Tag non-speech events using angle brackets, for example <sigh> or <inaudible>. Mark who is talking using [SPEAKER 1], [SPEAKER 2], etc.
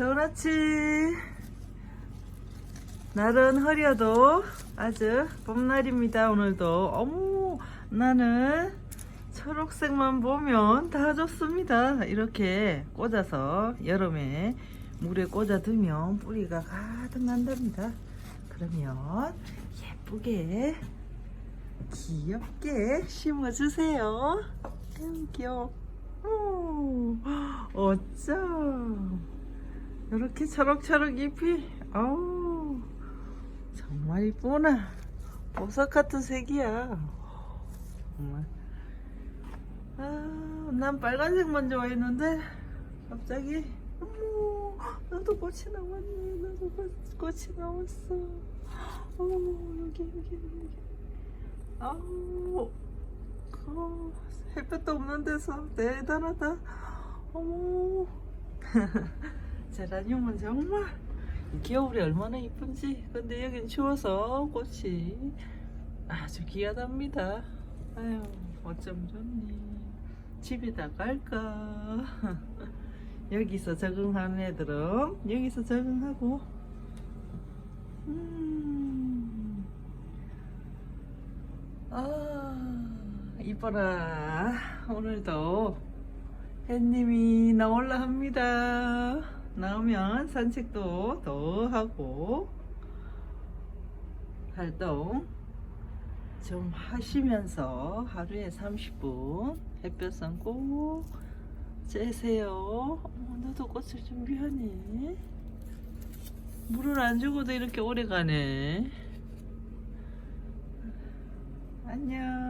[SPEAKER 1] 아침. 날은 흐려도 아주 봄날입니다. 오늘도. 어머, 나는 초록색만 보면 다 좋습니다. 이렇게 꽂아서 여름에 물에 꽂아두면 뿌리가 가득 난답니다. 그러면 예쁘게 귀엽게 심어주세요. 음, 귀여워. 오, 어쩜 이렇게 초록초록 잎이 어우 정말 이쁘나. 보석 같은 색이야. 정말. 아, 난 빨간색만 좋아했는데 갑자기 어머 나도 꽃이 나왔네. 나도 꽃, 꽃이 나왔어. 어머 여기 여기 여기. 아우 어, 햇볕도 없는 데서 대단하다. 어머. <laughs> 제라늄은 정말 겨울에 얼마나 이쁜지. 근데 여긴 추워서 꽃이 아주 귀하답니다. 아유, 어쩜 좋니. 집에다 갈까. <laughs> 여기서 적응하는 애들은 여기서 적응하고. 음. 아, 이뻐라. 오늘도 햇님이 나올라 합니다. 나오면 산책도 더 하고, 활동 좀 하시면서 하루에 30분 햇볕선 꼭 쬐세요. 나도 꽃을 준비하네. 물을 안 주고도 이렇게 오래 가네. 안녕.